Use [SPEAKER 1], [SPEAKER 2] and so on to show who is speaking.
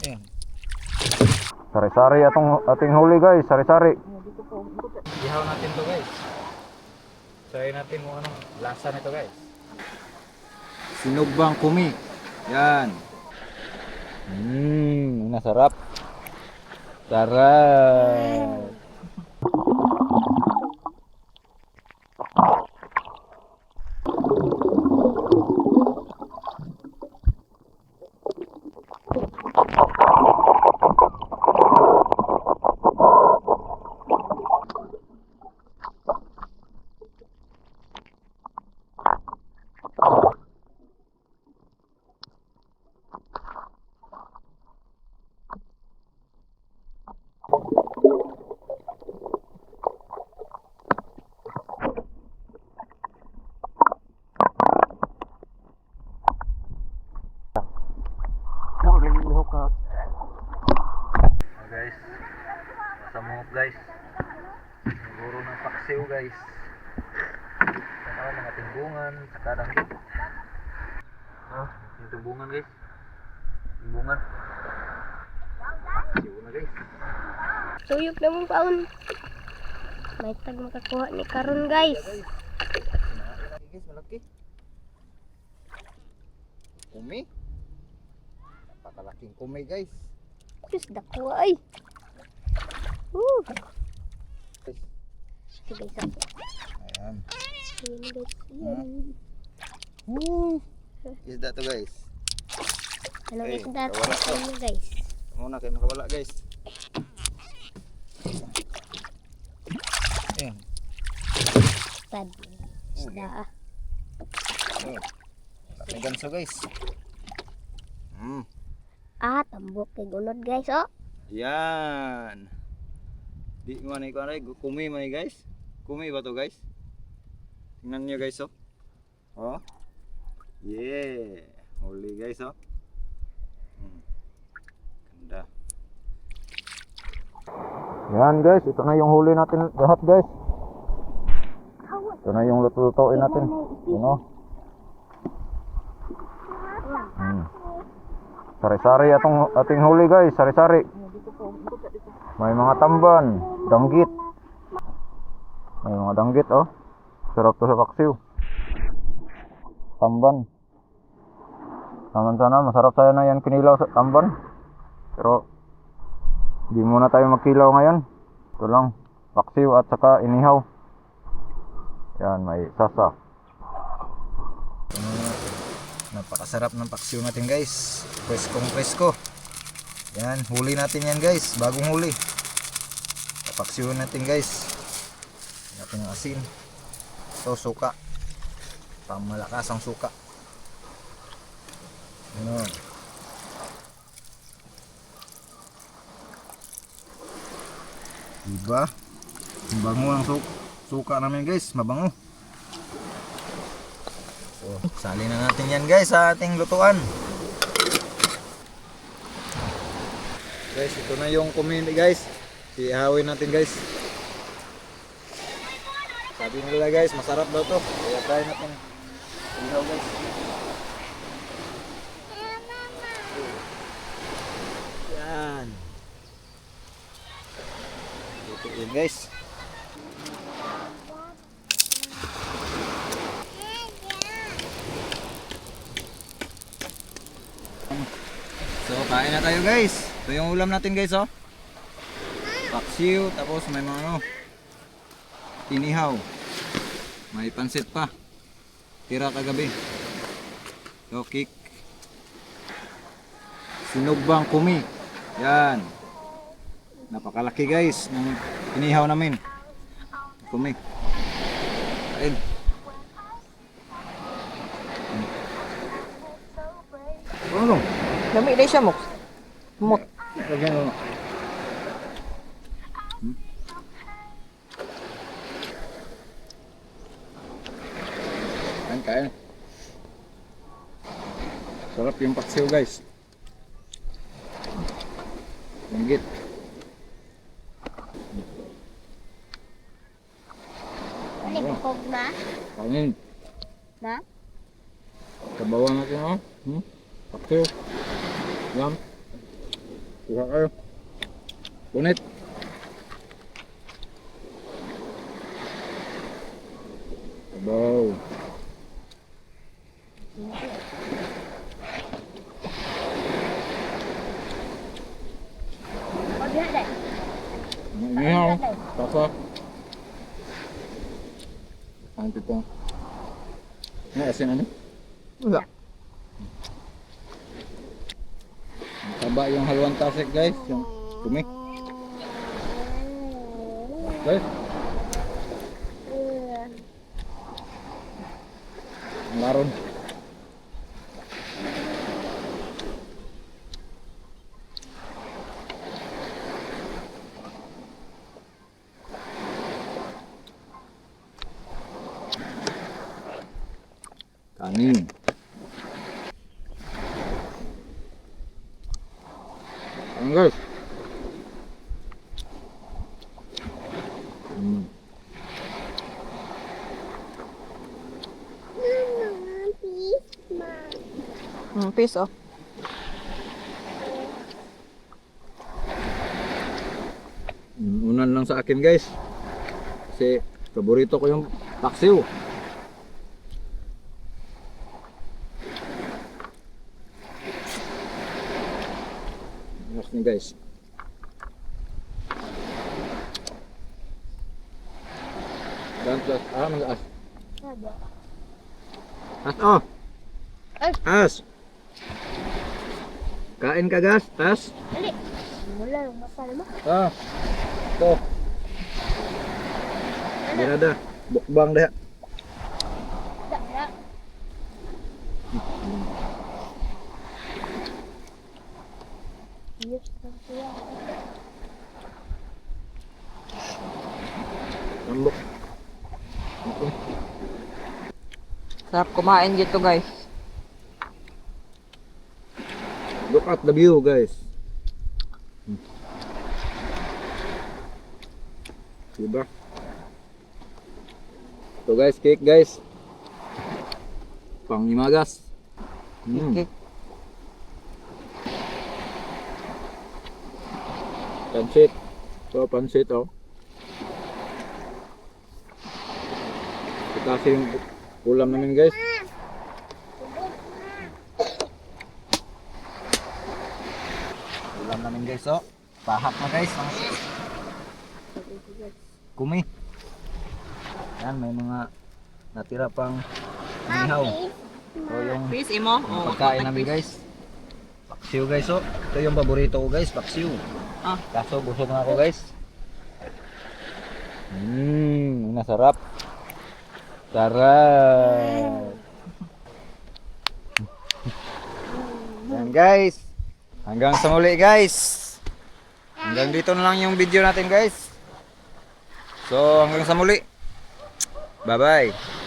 [SPEAKER 1] Ayan.
[SPEAKER 2] Sari-sari atong ating huli guys, sari-sari.
[SPEAKER 1] Ihaw natin to guys. Try natin kung anong lasa nito guys. Sinugbang kumi. Yan. Mmm, nasarap. Sarap. Guys. Masamok guys. Siguro ng paksiw guys. Saka mga timbungan, saka danggit. Oh, yung timbungan guys. Timbungan. Paksiw na guys.
[SPEAKER 3] Tuyok na mong paon. May tag makakuha ni karon guys.
[SPEAKER 1] Guys, malaki. Kumi. Napakalaking kumi guys.
[SPEAKER 3] Diyos dako ay. Woo. Sige guys. ah.
[SPEAKER 1] Ayan.
[SPEAKER 3] Ayan guys. Ayan.
[SPEAKER 1] Woo! Isda to guys.
[SPEAKER 3] Ano guys dati
[SPEAKER 1] nawala
[SPEAKER 3] sa
[SPEAKER 1] to.
[SPEAKER 3] inyo guys.
[SPEAKER 1] Muna kayo makawala guys. Ayan.
[SPEAKER 3] Tad. Isda ah.
[SPEAKER 1] Oh. Laki ganso guys. Mm.
[SPEAKER 3] Ah, tambok kay gunod guys oh.
[SPEAKER 1] Yan. Di mo na ikaw na kumi man guys. Kumi ba to guys? Tingnan niyo guys oh. Oh. Yeah. Huli guys oh. Hmm. Ganda.
[SPEAKER 2] Yan guys, ito na yung huli natin lahat guys. Ito na yung luto-lutuin natin. Yun o. Hmm. Sari-sari atong ating huli guys, sari-sari. May mga tamban, danggit. May mga danggit oh. Sarap to sa paksiw. Tamban. Naman sana, masarap sana yan kinilaw sa tamban. Pero hindi muna tayo magkilaw ngayon. Ito lang, paksiw at saka inihaw. Yan, may sasa.
[SPEAKER 1] Napakasarap ng paksiw natin guys. Preskong presko. Yan, huli natin yan guys. Bagong huli. Papaksiw natin guys. Natin ang asin. Ito suka. Pamalakas ang suka. Ano? Diba? Ang su suka namin guys. Mabango. Sali na natin yan guys sa ating lutuan. Guys, ito na yung community guys. Ihawin natin guys. Sabi nila guys, masarap daw to. Kaya try natin. Ihaw guys. Yan. Lutuin guys. So, kain na tayo guys. Ito yung ulam natin guys, oh. Paksiw, tapos may mga ano, inihaw. May pansit pa. Tira kagabi. So, kick. Sinugbang kumi. Yan. Napakalaki guys ng inihaw namin. Kumi. Kain. Ano?
[SPEAKER 4] Dami na siya mo. Mot.
[SPEAKER 1] Lagyan mo. Kain, kain. Sarap yung paksiw guys. Langgit.
[SPEAKER 3] Ano kog na?
[SPEAKER 1] Kainin.
[SPEAKER 3] Na?
[SPEAKER 1] Kabawan natin oh. Hmm? Paksiw. Yum. Kuha kayo. Punit.
[SPEAKER 3] Dai.
[SPEAKER 1] Inihaw. Tasa. Ang pito. Ano, asin ano?
[SPEAKER 4] Wala.
[SPEAKER 1] Taba yung haluan tasik guys. Guys.
[SPEAKER 4] Peace.
[SPEAKER 1] Mm, Unan lang sa akin guys. Kasi paborito ko yung paksiw. Ni guys. Dan plus ah mag as. As oh.
[SPEAKER 3] Ay.
[SPEAKER 1] As. Kain ka gas, as.
[SPEAKER 3] Ali. Wala lang masal mo.
[SPEAKER 1] Ah. To. Dira dah. Bukbang.
[SPEAKER 3] Da da. Yes.
[SPEAKER 4] Sarap kumain dito guys.
[SPEAKER 1] Look at the view, guys. Diba? So guys, cake guys. Pang imagas. Mm.
[SPEAKER 4] Okay.
[SPEAKER 1] Pansit. So, pansit oh. Ito kasi yung ulam namin guys.
[SPEAKER 5] Ulam namin guys oh. Pahak na guys. Ang kumi. Yan, may mga natira pang inihaw. So yung
[SPEAKER 4] Peace imo.
[SPEAKER 5] yung pagkain namin guys. Paksiw guys oh. Ito yung paborito ko guys, paksiw.
[SPEAKER 4] Ah.
[SPEAKER 5] Kaso busog na ako guys.
[SPEAKER 1] Mmm, nasarap. Sarap.
[SPEAKER 5] Yan guys. Hanggang sa muli guys. Hanggang dito na lang yung video natin guys. So hanggang sa muli. Bye bye.